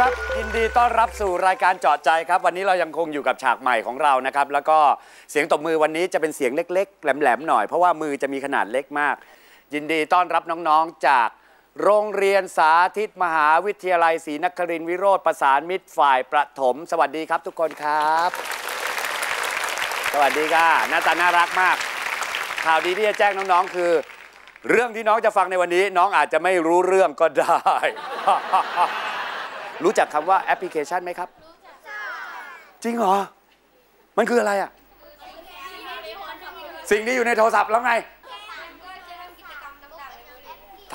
ครับท่านผู้ชมครับยินดีต้อนรับสู่รายการเจาะใจครับ วันนี้เรายังคงอยู่กับฉากใหม่ของเรานะครับ แล้วก็เสียงตบมือวันนี้จะเป็นเสียงเล็ก ๆ แหลมๆหน่อยเพราะว่ามือจะมีขนาดเล็กมาก ยินดีต้อนรับน้องๆจากโรงเรียนสาธิตมหาวิทยาลัยศรีนครินทร์วิโรธประสานมิตรฝ่ายประถม สวัสดีครับทุกคนครับ สวัสดีค่ะหน้าตาน่ารักมาก ข่าวดีที่จะแจ้งน้องๆคือ เรื่องที่น้องจะฟังในวันนี้ น้องอาจจะไม่รู้เรื่องก็ได้ รู้จักคำว่าแอปพลิเคชันไหมครับ จริงเหรอ มันคืออะไรอะ สิ่งที่อยู่ในโทรศัพท์แล้วไง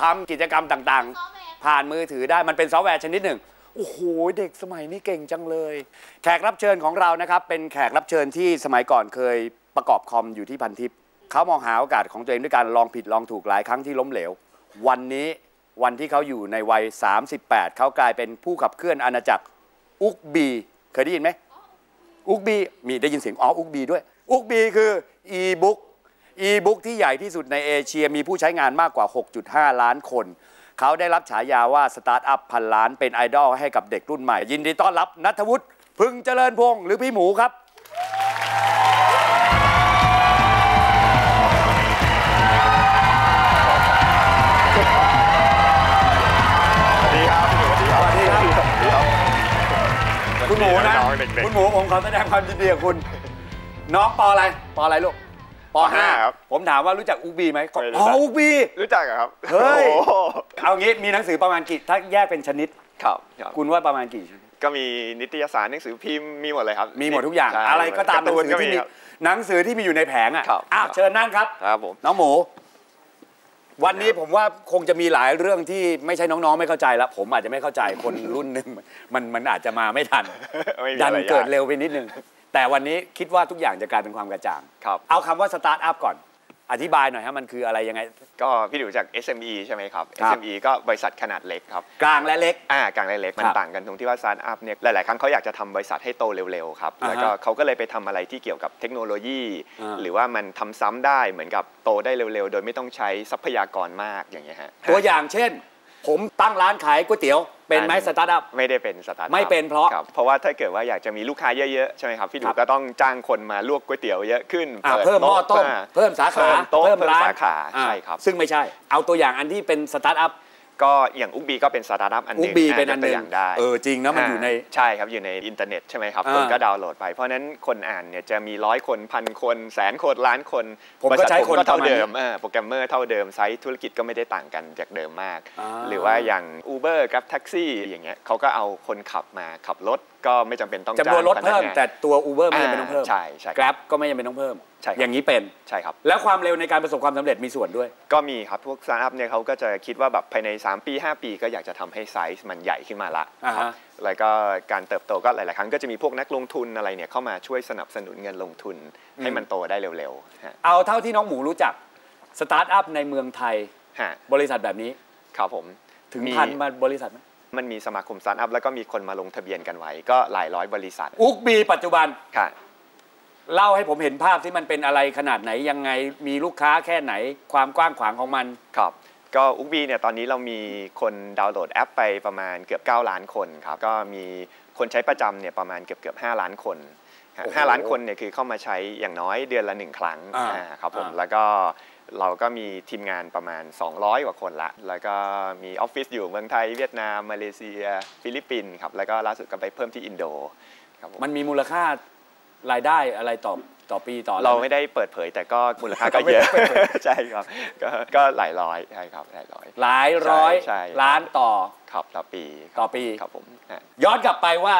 ทำกิจกรรมต่างๆ ผ่านมือถือได้มันเป็นซอฟต์แวร์ชนิดหนึ่ง โอ้โห เด็กสมัยนี้เก่งจังเลย แขกรับเชิญของเรานะครับ เป็นแขกรับเชิญที่สมัยก่อนเคยประกอบคอมอยู่ที่พันทิพย์เขามองหาโอกาสของตัวเองด้วยการลองผิดลองถูกหลายครั้งที่ล้มเหลว วันนี้ วันที่เขาอยู่ในวัย 38 เขากลายเป็นผู้ขับเคลื่อนอาณาจักรอุกบี เคยได้ยินไหมอุกบีมีได้ยินเสียงอ๋ออุกบีด้วย อุกบีคืออีบุ๊กอีบุ๊กที่ใหญ่ที่สุดในเอเชียมีผู้ใช้งานมากกว่า 6.5 ล้านคน เขาได้รับฉายาว่า สตาร์ทอัพพันล้านเป็นไอดอลให้กับเด็กรุ่นใหม่ ยินดีต้อนรับนัทวุฒิพึงเจริญพงศ์หรือพี่หมูครับ คุณหมูนะน้องๆเด็กคุณหมูผมขอแสดงความยินดีกับคุณ น้องปออะไร ปออะไรลูกปห้าครับ ผมถามว่ารู้จักอุกบีไหมไม่รู้อ๋อจักอุกบีๆรู้จักเหรอครับ เฮ้ยโอ้โหเอางี้มีหนังสือประมาณกี่ ถ้าแยกเป็นชนิดครับครับ คุณว่าประมาณกี่ชนิดก็มีนิตยสารหนังสือพิมพ์มีหมดเลยครับ มีหมดทุกอย่างใช่อะไรก็ตามหนังร์ตูสือที่มีครับหนังสือที่มีอยู่ในแผงอะครับอ้าวครับเชิญนั่งครับ ครับผม น้องหมู วันนี้ผมว่าคงจะมีหลายเรื่องที่ไม่ใช่น้องๆ ไม่เข้าใจแล้วผมอาจจะไม่เข้าใจคนรุ่นหนึ่งมันมันอาจจะมาไม่ทันไม่มีดัอะนไรเกิดยากเร็วไปนิดนึงแต่วันนี้คิดว่าทุกอย่างจะกลายเป็นความกระจ่างครับเอาคำว่าสตาร์ทอัพก่อน อธิบายหน่อยฮะมันคืออะไรยังไง ก็พี่ดูจาก SME ใช่ไหมครับ ครับ SME ก็บริษัทขนาดเล็กครับ กลางและเล็ก อ่ากลางและเล็กครัมันบต่างกันตรงที่ว่าสตาร์ทอัพเนี่ยหลาย ๆ ครั้งเขาอยากจะทำบริษัทให้โตเร็ว ๆ ครับ อ่าฮะแล้วก็เขาก็เลยไปทำอะไรที่เกี่ยวกับเทคโนโลยี อ่า หรือว่ามันทำซ้ำได้เหมือนกับโตได้เร็ว ๆ โดยไม่ต้องใช้ทรัพยากรมากอย่างเงี้ยฮะ ตัวอย่างเช่น ผมตั้งร้านขายก๋วยเตี๋ยว เป็นไหมอันสตาร์ทอัพไม่ได้เป็นสตาร์ทอัพไม่เป็นเพราะคบเพราะว่าถ้าเกิดว่าอยากจะมีลูกค้าเยอะๆใช่ไหมครับพี่ดูครับก็ต้องจ้างคนมาลวกก๋วยเตี๋ยวเยอะขึ้นอะปิดเพิ่มหม้อต้มาเพิ่มสาขาเพิ่มโต๊ะเพิ่มร้านสาขาอ่ใช่ครับซึ่งไม่ใช่ เอาตัวอย่างอันที่เป็นสตาร์ทอัพ ก็อย่างอุกบีก็เป็นสตาร์ทอัพอันหอุนึ่กงบีเป็นอันหตันึ่วอย่างงได้เออจริงนะมันอยู่ในาใช่ครับอยู่ในอินเทอร์เน็ตใช่ไหมครับอ่าคนก็ดาวน์โหลดไป เพราะฉะนั้นคนอ่านเนี่ยจะมีร้อยคนพันคนแสนคนล้านคนผมก็บริษัทใช้คนก็เท่าประมาณนี้เดิมเออโปรแกรมเมอร์เท่าเดิมไซต์ธุรกิจก็ไม่ได้ต่างกันจากเดิมมากอ่าหรือว่าอย่าง Uber กับแท็กซี่อย่างเงี้ยเขาก็เอาคนขับมาขับรถก็ไม่จำเป็นต้องจำนวนรถจ้างพเพิ่มกงานแต่ตัว Uber ไม่จำเป็นต้องเพิ่มอ่าใช่ใช่ Grab ก็ไม่จำเป็นต้องเพิ่ม ใช่ครับ อย่างนี้เป็น ใช่ครับ แล้วความเร็วในการประสบความสำเร็จมีส่วนด้วย ก็มีครับ พวกสตาร์ทอัพเนี่ยเขาก็จะคิดว่าแบบภายใน 3 ปี 5 ปีก็อยากจะทำให้ไซส์มันใหญ่ขึ้นมาละอ่าฮะ ครับแล้วก็การเติบโตก็หลาย ๆ ครั้งก็จะมีพวกนักลงทุนอะไรเนี่ยเข้ามาช่วยสนับสนุนเงินลงทุนให้มันโตได้เร็วๆฮะเอาเท่าที่น้องหมูรู้จักสตาร์ทอัพในเมืองไทย ฮะบริษัทแบบนี้ ครับผมถึงมี พันมาบริษัทไหม มันมีสมาคมสตาร์ทอัพแล้วก็มีคนมาลงทะเบียนกันไว้ ก็หลายร้อยบริษัทอุกบีปัจจุบันค่ะ เล่าให้ผมเห็นภาพที่มันเป็นอะไรขนาดไหนยังไงมีลูกค้าแค่ไหนความกว้างขวางของมันครับก็อุกบีเนี่ยตอนนี้เรามีคนดาวน์โหลดแอปไปประมาณเกือบ 9 ล้านคนครับก็มีคนใช้ประจำเนี่ยประมาณเกือบเกือบ5ล้านคนฮะโอ้โหห้าล้านคนเนี่ยคือเข้ามาใช้อย่างน้อยเดือนละหนึ่งครั้งอ่าอ่าครับผมอ่าแล้วก็ เราก็มีทีมงานประมาณ 200 กว่าคนละ แล้วก็มีออฟฟิศอยู่เมืองไทยเวียดนาม มาเลเซีย ฟิลิปปินส์ครับ แล้วก็ล่าสุดก็ไปเพิ่มที่อินโดครับผมมันมีมูลค่ารายได้อะไรต่อต่อปีต่ออะเราหไม่ได้เปิดเผยแต่ก็มูลค่าก็ไม่เยได้อะเปิดเผยใช่ครับก็ก็หลายร้อยใช่ครับหลายร้อยหลายร้อยใช่ใช่ล้านต่อครับต่อปีต่อปีครับผมฮะย้อนกลับไปว่า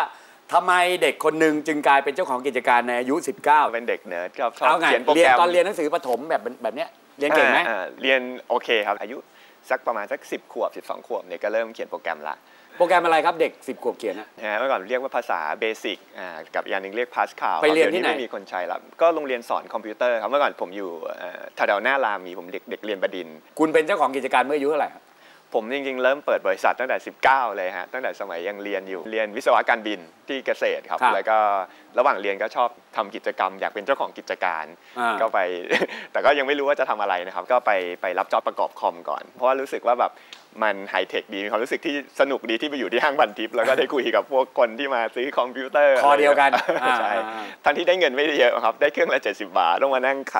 ทำไมเด็กคนหนึ่งจึงกลายเป็นเจ้าของกิจการในอายุ 19 เป็นเด็กเนิร์ดครับชอบเอาไงเขียนโปรเรียแกนรมตอนเรียนหนังสือประถมแบบแบบเนี้ย เรียนเก่งไหมอ่าอ่าเรียนโอเคครับ อายุสักประมาณสัก 10 ขวบ 12 ขวบเนี่ยก็เริ่มเขียนโปรแกรมละ โปรแกรมอะไรครับเด็ก 10 ขวบเขียนอะนะฮะเมื่อก่อนเรียกว่าภาษาเบสิกอ่ากับอีกอย่างหนึ่งเรียกพาสคาลไปเรียนที่ไหนไม่มีคนใช้แล้ว ก็โรงเรียนสอนคอมพิวเตอร์ครับ เมื่อก่อนผมอยู่เอ่อแถวๆหน้ารามมีผมเด็กเด็กเรียนบดินทร์คุณเป็นเจ้าของกิจการเมื่ออายุเท่าไหร่ครับ ผมจริงๆ เริ่มเปิดบริษัทตั้งแต่ 19 เลยฮะ ตั้งแต่สมัยยังเรียนอยู่ เรียนวิศวะการบินที่เกษตรครับครับแล้วก็ระหว่างเรียนก็ชอบทำกิจกรรม อยากเป็นเจ้าของกิจการอ่าก็ไป แต่ก็ยังไม่รู้ว่าจะทำอะไรนะครับ ก็ไปไปรับจ็อบประกอบคอมก่อน เพราะว่ารู้สึกว่าแบบมันไฮเทคดี มีความรู้สึกที่สนุกดีที่ไปอยู่ที่ห้างบันทิป แล้วก็ได้คุยกับพวกคนที่มาซื้อคอมพิวเตอร์ คอเดียวกัน ใช่อ่าทั้งที่ได้เงินไม่ได้เยอะครับ ได้เครื่องละ 70 บาท ต้องมานั่งไข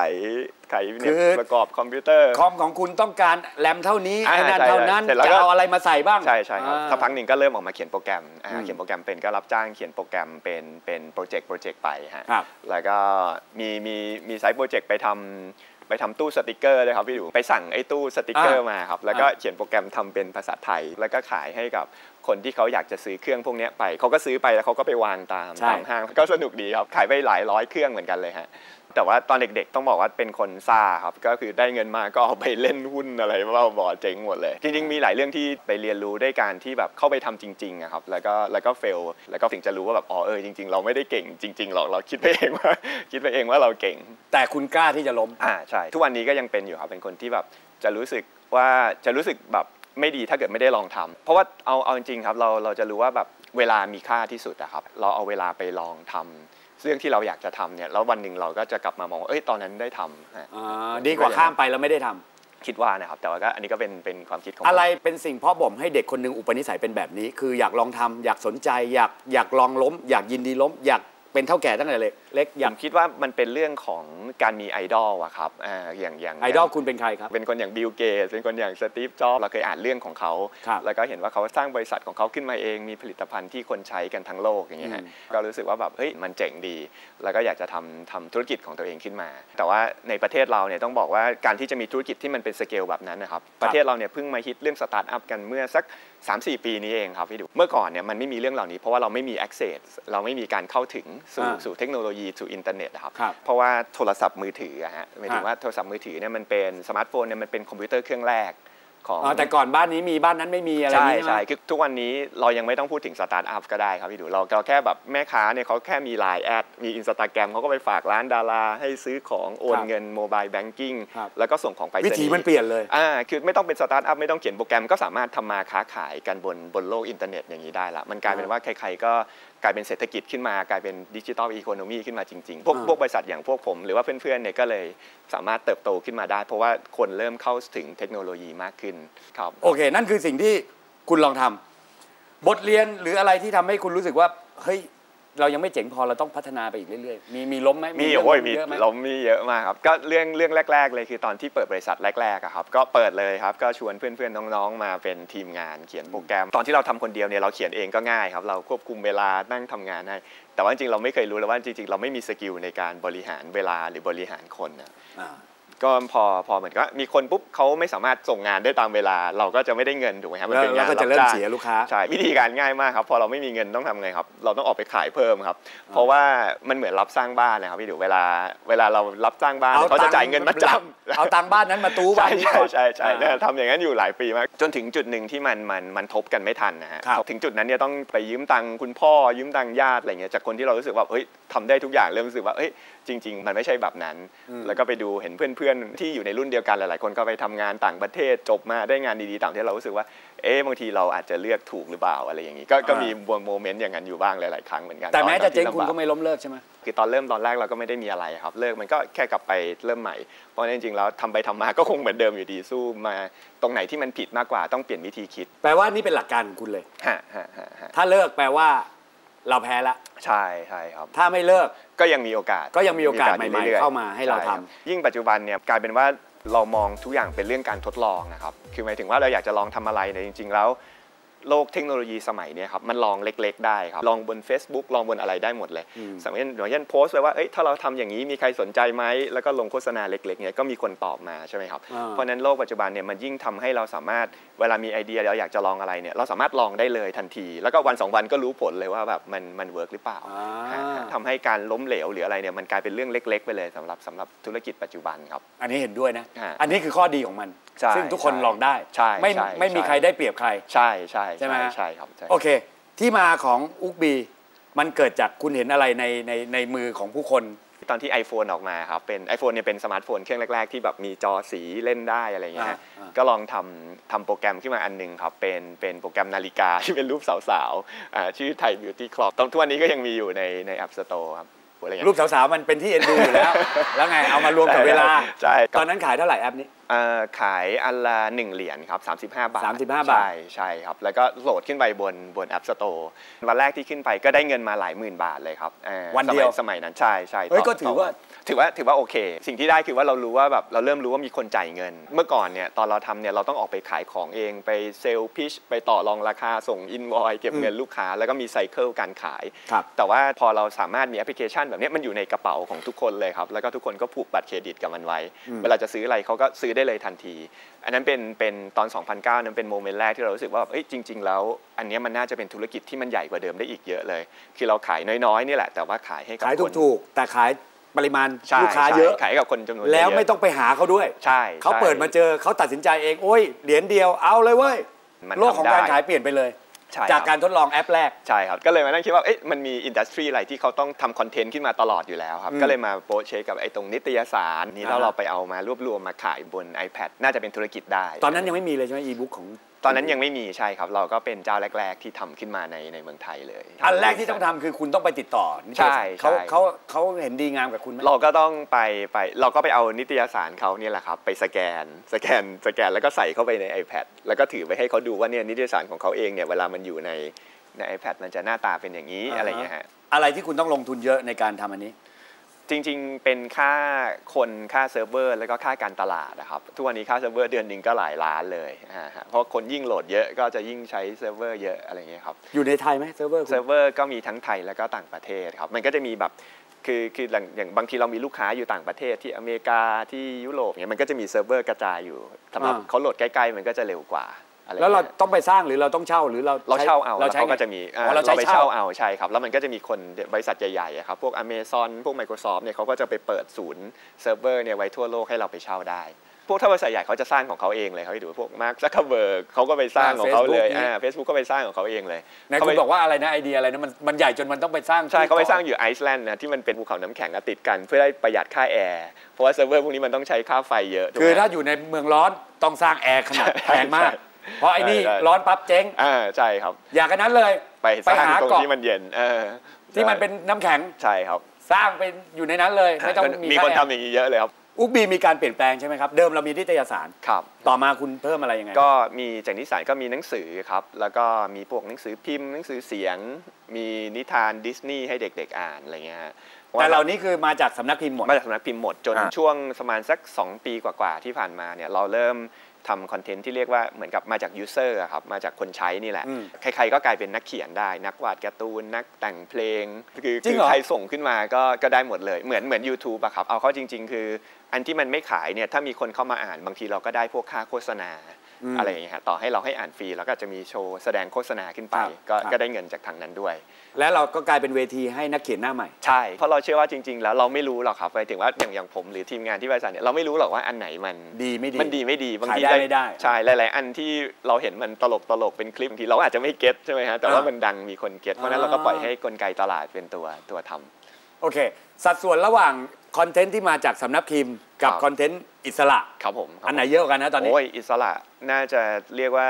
ไขเนี่ยคือ ประกอบคอมพิวเตอร์ คอมของคุณต้องการแรมเท่านี้อ่าไอ้นั่นใช่เท่านั้น เสร็จแล้วจะก็เอาอะไรมาใส่บ้างใช่ใช่ครับอ่า สักพักหนึ่งก็เริ่มออกมาเขียนโปรแกรมอ่าอืมเขียนโปรแกรมเป็นก็รับจ้างเขียนโปรแกรมเป็นเป็นโปรเจกต์โปรเจกต์ไปฮะครับ แล้วก็มีมีมีไซต์โปรเจกต์ไปทำไปทำตู้สติกเกอร์เลยครับพี่ดูไปสั่งไอ้ตู้สติกเกอร์มาครับแล้วก็เขียนโปรแกรมทำเป็นภาษาไทย แล้วก็ขายให้กับคนที่เขาอยากจะซื้อเครื่องพวกเนี้ยไปเขาก็ซื้อไปแล้วเขาก็ไปวางตามใช่ ตามห้างก็สนุกดีครับขายไปหลายร้อยเครื่องเหมือนกันเลยฮะ แต่ว่าตอนเด็กๆ ต้องบอกว่าเป็นคนซ่าครับ ก็คือได้เงินมาก็เอาไปเล่นหุ้นอะไรบ้าบอเจ๊งหมดเลย จริงๆ มีหลายเรื่องที่ไปเรียนรู้ด้วยการที่แบบเข้าไปทำจริงๆอะครับ แล้วก็แล้วก็เฟล แล้วก็ถึงจะรู้ว่าแบบอ๋อเออจริงๆ เราไม่ได้เก่งจริงๆหรอก เราคิดไปเองว่าคิดไปเองว่าเราเก่ง แต่คุณกล้าที่จะล้ม อ่าใช่ ทุกวันนี้ก็ยังเป็นอยู่ครับ เป็นคนที่แบบจะรู้สึกว่าจะรู้สึกแบบไม่ดีถ้าเกิดไม่ได้ลองทำเพราะว่าเอาเอาจริงๆครับเราเราจะรู้ว่าแบบเวลามีค่าที่สุดอะครับ เราเอาเวลาไปลองทำ เรื่องที่เราอยากจะทำเนี่ยแล้ววันหนึ่งเราก็จะกลับมามองว่าเอ้ยตอนนั้นได้ทำฮะอ่าดีกว่าข้ามไปแล้วไม่ได้ทำคิดว่านะครับแต่ว่าก็อันนี้ก็เป็นเป็นความคิดของผมอะไรเป็นสิ่งเพาะบ่มให้เด็กคนหนึ่งอุปนิสัยเป็นแบบนี้ คืออยากลองทำอยากสนใจอยากอยากลองล้ม อยากยินดีล้ม อยาก เป็นเท่าแก่ตั้งแต่เล็กเล็กอผยากมคิดว่ามันเป็นเรื่องของการมีไอดอลอะครับอ่าอย่างอย่างไอดอลคุณเป็นใครครับ เป็นคนอย่างบิลเกตเป็นคนอย่างสตีฟจ็อบส์เราเคยอ่านเรื่องของเขา ครับแล้วก็เห็นว่าเขาสร้างบริษัทของเขาขึ้นมาเอง มีผลิตภัณฑ์ที่คนใช้กันทั้งโลกอย่างเงี้ยฮะอืมก็รู้สึกว่าแบบเฮ้ยมันเจ๋งดี แล้วก็อยากจะทำทำธุรกิจของตัวเองขึ้นมา แต่ว่าในประเทศเราเนี่ยต้องบอกว่าการที่จะมีธุรกิจที่มันเป็นสเกลแบบนั้นนะครับประเทศเราเนี่ยเพิ่งมาฮิตเรื่องสตาร์ทอัพกันเมื่อสัก 3-4 ปีนี้เองครับพี่ดูเมื่อก่อนเนี่ยมันไม่มีเรื่องเหล่านี้เพราะว่าเราไม่มี access เราไม่มีการเข้าถึงสู่อ่าสู่เทคโนโลยีสู่อินเทอร์เน็ตอะครับครับ เพราะว่าโทรศัพท์มือถืออะฮะหมายถึงฮะว่าโทรศัพท์มือถือเนี่ยมันเป็นสมาร์ทโฟนเนี่ยมันเป็นคอมพิวเตอร์เครื่องแรกของอ๋อแต่ก่อนบ้านนี้มีบ้านนั้นไม่มีอะไรอย่างใช่นี้ใช่ไหมคือทุกวันนี้เรายังไม่ต้องพูดถึงสตาร์ทอัพก็ได้ครับพี่ดูเราเราแค่แบบแม่ค้าเนี่ยเขาแค่มีไลน์แอดมีอินสตาแกรมเขาก็ไปฝากร้านดารา ให้ซื้อของโอนครับเงินโมบายแบงกิ้งครับแล้วก็ส่งของไปรษณีวิย์ถีมันเปลี่ยนเลยอ่าคือไม่ต้องเป็นสตาร์ทอัพไม่ต้องเขียนโปรแกรมก็สามารถทำมาค้าขายกันบนบนโลกอินเทอร์เน็ตอย่างนี้ได้ละมันกลายเป็นว่าใครๆก็ กลายเป็นเศรษฐกิจขึ้นมากลายเป็นดิจิทัลอีโคโนมีขึ้นมาจริงๆ พวกอ่าพวกบริษัทอย่างพวกผม หรือว่าเพื่อนๆเนี่ยก็เลยสามารถเติบโตขึ้นมาได้ เพราะว่าคนเริ่มเข้าถึงเทคโนโลยีมากขึ้นครับโอเค นั่นคือสิ่งที่คุณลองทำบทเรียนหรืออะไรที่ทำให้คุณรู้สึกว่าเฮ้ย เรายังไม่เจ๋งพอเราต้องพัฒนาไปอีกเรื่อยๆ มีมีล้มไหมมีเรื่องโอ้ยล้มีเยอะไหมเรามีเยอะมากครับก็เรื่องเรื่องแรก ๆ เลยคือตอนที่เปิดบริษัทแรกๆอะครับก็เปิดเลยครับก็ชวนเพื่อนๆน้องๆมาเป็นทีมงานเขียนโปรแกรม ตอนที่เราทำคนเดียวเนี่ยเราเขียนเองก็ง่ายครับเราควบคุมเวลานั่งทำงานให้แต่ว่าจริงๆเราไม่เคยรู้เลยว่าจริงๆเราไม่มีสกิลในการบริหารเวลาหรือบริหารคนนะอ่า ก็พอพอเหมือนกับว่ามีคนปุ๊บเขาไม่สามารถส่งงานได้ตามเวลา เราก็จะไม่ได้เงินถูกไหมครับมันแล้วเป็นเรางานก็จะรับเริ่มจ้างเสียลูกค้าใช่วิธีการง่ายมากครับพอเราไม่มีเงินต้องทำไงครับ เราต้องออกไปขายเพิ่มครับ เพราะว่ามันเหมือนรับสร้างบ้านนะครับพี่ดูเวลาเวลาเรารับสร้างบ้านเขาจะจ่ายเงินมาจำเอาตังค์บ้านนั้นมาตู้บ้าใช่นนี้ใช่ก่อนใช่ใช่อ่าเนี่ยทำอย่างนั้นอยู่หลายปีมากจนถึงจุดหนึ่งที่มันมันมันทบกันไม่ทันนะฮะครับถึงจุดนั้นเนี่ยต้องไปยืมตังค์คุณพ่อยืมตังค์ญาติอะไรเงี้ยจากคนที่เรารู้สึกว่าเฮ้ยทำได้ทุกอย่างเริ่มรู้สึกว่าเฮ้ย จริง ๆ มันไม่ใช่แบบนั้น แล้วก็ไปดูเห็นเพื่อนๆ ที่อยู่ในรุ่นเดียวกันหลายๆ คนก็ไปทำงานต่างประเทศจบมาได้งานดีๆต่างประเทศเรารู้สึกว่าเอ๊ะบางทีเราอาจจะเลือกถูกหรือเปล่าอะไรอย่างนี้ ก็ก็มีโมเมนต์อย่างนั้นอยู่บ้างหลายๆ ครั้งเหมือนกัน แต่แม้ตอนจะเจ๊งที่คุณลำบาก็ไม่ล้มเลิกใช่ไหมคือตอนเริ่มตอนแรกเราก็ไม่ได้มีอะไรครับ เลิกมันก็แค่กลับไปเริ่มใหม่ เพราะฉะนั้นจริงๆแล้วทำไปทำมาก็คงเหมือนเดิมอยู่ดีสู้มาตรงไหนที่มันผิดมากกว่าต้องเปลี่ยนวิธีคิด แปลว่านี่เป็นหลักการของคุณเลยฮะฮะฮะฮะถ้าเลิกแปลว่า เราแพ้ละ ใช่ใช่ครับ ถ้าไม่เลิกก็ยังมีโอกาสก็ยังมีโอกาสใหม่ๆรื่อยๆเข้ามาให้เราช่คบทำยิ่งปัจจุบันเนี่ยกลายเป็นว่าเรามองทุกอย่างเป็นเรื่องการทดลองนะครับ คือหมายถึงว่าเราอยากจะลองทำอะไรเนี่ยจริง ๆ แล้ว โลกเทคโนโลยีสมัยเนี้ครับมันลองเล็ก ๆ ได้ครับลองบน Facebook ลองบนอะไรได้หมดเลยอืมสมัยนั้นอย่างเช่นโพสต์ไปว่าเอ้ยถ้าเราทำอย่างนี้มีใครสนใจไหมแล้วก็ลงโฆษณาเล็กๆเนี่ยก็มีคนตอบมาใช่ไหมครับอ่าเพราะฉะนั้นโลกปัจจุบันเนี่ยมันยิ่งทำให้เราสามารถเวลามีไอเดียเราอยากจะลองอะไรเนี่ยเราสามารถลองได้เลยทันที แล้วก็วันสองวันก็รู้ผลเลยว่าแบบมันมันเวิร์กหรือเปล่าอ่าฮะฮะทำให้การล้มเหลวหรืออะไรเนี่ยมันกลายเป็นเรื่องเล็ก ๆ ไปเลยสำหรับสำหรับธุรกิจปัจจุบันครับ อันนี้เห็นด้วยนะฮะอันนี้คือข้อดีของมันใช่ซึ่งทุกคนใช่ลองได้ใช่ไม่ใช่ไม่มีใช่ใครได้เปรียบใครใช่ใช่ใช่ไหมใช่ครับใช่โอเค ที่มาของอุกบี มันเกิดจากคุณเห็นอะไรในในในมือของผู้คนตอนที่ iPhone ออกมาครับเป็น iPhone เนี่ยเป็นสมาร์ทโฟนเครื่องแรก ๆ ที่แบบมีจอสีเล่นได้อะไรอย่างเงี้ยฮะอ่าอ่าก็ลองทำทำโปรแกรมขึ้นมาอันหนึงครับ เป็นเป็นโปรแกรมนาฬิกาที่เป็นรูปสาวๆอ่าชื่อไทย Beauty Clock ตอนทุกวันนี้ก็ยังมีอยู่ในใน App Store ครับ อะไรอย่างรูเงี้ยปสาวๆมันเป็นที่เอ็นดูอยู่แล้ว แล้วไงเอามารวมกับเวลา ใช่ตอนนั้นขายเท่าไหร่แอปนี้ เอ่อขายอันละ1เหรียญครับ35 บาท35บาท ใช่ใช่ครับ แล้วก็โหลดขึ้นไปบนบน App Store วันแรกที่ขึ้นไปก็ได้เงินมาหลายหมื่นบาทเลยครับอ่าวันเดียว สมัสมัยนั้นใช่ใช่เฮ้ยต่ก็ถือว่า ถือว่าถือว่าโอเค สิ่งที่ได้คือว่าเรารู้ว่าแบบเราเริ่มรู้ว่ามีคนจ่ายเงิน เมื่อก่อนเนี่ยตอนเราทำเนี่ยเราต้องออกไปขายของเองไปเซลล์พิชไปต่อรองราคาส่งอินวอยเก็บเงินลูกค้า แล้วก็มีไซเคิลการขายครับแต่ว่าพอเราสามารถมีแอปพลิเคชันแบบเนี้ยมันอยู่ในกระเป๋าของทุกคนเลยครับแล้วก็ทุกคนก็ผูกบัตรเครดิตกับมันไว้ เวลาจะซื้ออะไรเขาก็ซื้อได้เลยทันที อันนั้นเป็นเป็นตอน 2009 นั้นเป็นโมเมนต์แรกที่เรารู้สึกว่าเอ้ยจริง ๆ แล้ว อันเนี้ยมันน่าจะเป็นธุรกิจที่มันใหญ่กว่าเดิมได้อีกเยอะเลย คือเราขายน้อยๆนี่แหละแต่ว่าขายให้กับขายคนถูกๆแต่ขาย ปริมาณใช่ลูกค้าใช่เยอะขายให้กับคนจำนวนแล้วเยอะไม่ต้องไปหาเขาด้วย ใช่เขาใช่เปิดมาเจอเขาตัดสินใจเอง โอ้ย เหรียญเดียวเอาเลยเว้ย มันโลกของทำได้การขายเปลี่ยนไปเลย ใช่จากคบการทดลองแอปแรก ใช่ครับ ก็เลยมานั่งคิดว่าเอ๊ะมันมีอินดัสทรีอะไรที่เขาต้องทำคอนเทนต์ขึ้นมาตลอดอยู่แล้วครับอืมก็เลยมาโปรเชคกับไอ้ตรงนิตยสารนี้แล้วอ่าฮะ เราไปเอามารวบรวมมาขายบน iPad น่าจะเป็นธุรกิจได้ ตอนนั้นยังไม่มีเลยใช่ไหมอีบุ๊กของ ตอนนั้นยังไม่มีใช่ครับ เราก็เป็นเจ้าแรก ๆ ที่ทำขึ้นมาในในเมืองไทยเลย อันแรกที่ต้องทำคือคุณต้องไปติดต่อนิตยใช่สารเขาใช่เขาเขาเห็นดีงามกับคุณไหมเราก็ต้องไปไปเราก็ไปเอานิตยสารเขาเนี่ยแหละครับ ไปสแกนสแกนสแกนแล้วก็ใส่เข้าไปใน iPad แล้วก็ถือไปให้เขาดูว่าเนี่ยนิตยสารของเขาเองเนี่ยเวลามันอยู่ในใน iPad มันจะหน้าตาเป็นอย่างนี้อ่าฮะอะไรอย่างเงี้ยฮะอะไรที่คุณต้องลงทุนเยอะในการทำอันนี้ จริงๆ เป็นค่าคนค่าเซิร์ฟเวอร์ แล้วก็ค่าการตลาดนะครับ ทุกวันนี้ค่าเซิร์ฟเวอร์เดือนหนึ่งก็หลายล้านเลยอ่าฮะเพราะคนยิ่งโหลดเยอะก็จะยิ่งใช้เซิร์ฟเวอร์เยอะอะไรอย่างเงี้ยครับ อยู่ในไทยไหมเซิร์ฟเวอร์คุณเซิร์ฟเวอร์ก็มีทั้งไทยแล้วก็ต่างประเทศครับ มันก็จะมีแบบคือคืออย่างอย่างบางทีเรามีลูกค้าอยู่ต่างประเทศที่อเมริกาที่ยุโรปเนี่ยมันก็จะมีเซิร์ฟเวอร์กระจายอยู่สำหรับอ่าเขาโหลดใกล้ๆมันก็จะเร็วกว่าอะไร แล้วเรางี้ยต้องไปสร้างหรือเราต้องเช่าหรือเราเราเช่าเอาเราแล้วใช้เขาก็ไงจะมีอ่าอ๋อเราเราไปใช้เช่าเช่าเอาใช่ครับแล้วมันก็จะมีคนบริษัทใหญ่ๆอะครับพวก Amazon พวก Microsoft เนี่ยเขาก็จะไปเปิดศูนย์เซิร์ฟเวอร์เนี่ยไว้ทั่วโลกให้เราไปเช่าได้พวกถ้าบริษัทใหญ่เขาจะสร้างของเขาเองเลยเขาไปดูพวกมาร์คซักเคเบิร์กเขาก็ไปสร้างของเขาเลยอ่า Facebook อ่าเฟซบุ๊กก็ไปสร้างของเขาเองเลยไหนคุณบอกว่าอะไรนะไอเดียอะไรนะมันมันใหญ่จนมันต้องไปสร้างใช่เขาไปที่สร้างอยู่ไอซ์แลนด์นะที่มันเป็นภูเขาน้ำแข็งอะติดกัน เพื่อได้ประหยัดค่าแอร์เพราะว่าเซิร์ฟเวอร์พวกนี้มันต้องใช้ค่าไฟเยอะถูกไหมคือถ้าอยู่ในเมืองร้อนต้องสร้างแอร์ขนาดใช่แพงมากใช่ เพราะไอ้นี่ใช่ร้อนปั๊บเจ๊ง อ่าใช่ครับ อยากกันนั้นเลย ไปสร้างไปหาตรงเกาะที่มันเย็นเออที่มันเป็นน้ำแข็งใช่ครับสร้างเป็นอยู่ในนั้นเลยไม่ต้องมีมีค่าคนแอทำร์อย่างนี้เยอะเลยครับอุกบีมีการเปลี่ยนแปลงใช่ไหมครับเดิมเรามีนิตยสาร ครับ ต่อมาคุณเพิ่มอะไรยังไงก็มีจากนิสานก็มีหนังสือครับ แล้วก็มีพวกหนังสือพิมพ์หนังสือเสียง มีนิทานดิสนีย์ให้เด็ก ๆ อ่านอะไรเงี้ยฮะแต่เหล่านี้คือมาจากสำนักพิมพ์หมด มาจากสำนักพิมพ์หมดจนอ่าช่วงประมาณสัก 2 ปีกว่าๆที่ผ่านมาเนี่ยเราเริ่ม ทำคอนเทนต์ที่เรียกว่าเหมือนกับมาจากยูเซอร์ครับมาจากคนใช้นี่แหละอืมใครๆก็กลายเป็นนักเขียนได้ นักวาดการ์ตูน นักแต่งเพลง คือจริคืงอเหรอใครส่งขึ้นมาก็ก็ได้หมดเลย เหมือนเหมือน YouTube อะครับ เอาเข้าจริง ๆ คือ อันที่มันไม่ขายเนี่ยถ้ามีคนเข้ามาอ่านบางทีเราก็ได้พวกค่าโฆษณาอืมอะไรอย่างเงี้ยฮะต่อให้เราให้อ่านฟรีแล้วก็จะมีโชว์แสดงโฆษณาขึ้นไปครับก็ครับก็ได้เงินจากทางนั้นด้วย แล้วเราก็กลายเป็นเวทีให้นักเขียนหน้าใหม่ ใช่ เพราะเราเชื่อว่าจริง ๆ แล้วเราไม่รู้หรอกครับหมายถึงว่าอย่างอย่างผมหรือทีมงานที่บริษัทเนี่ยเราไม่รู้หรอกว่าอันไหนมันดีไม่ดีมันดีไม่ดีบางทีขายได้ไม่ได้ใช่หลายๆอันที่เราเห็นมันตลกตลกเป็นคลิปบางทีเราอาจจะไม่เก็ตใช่ไหมฮะแต่ว่าอ่ามัมันดังมีคนเก็ตเพราะฉะนั้นอ่าเราก็ปล่อยให้กลไกตลาดเป็นตัวตัวทำโอเค สัดส่วนระหว่างคอนเทนต์ที่มาจากสำนักพิมพ์กับครับคอนเทนต์อิสระครับผมครับอันไหนเยอะกว่ากันนะตอนนี้โอ้ยอิสระน่าจะเรียกว่า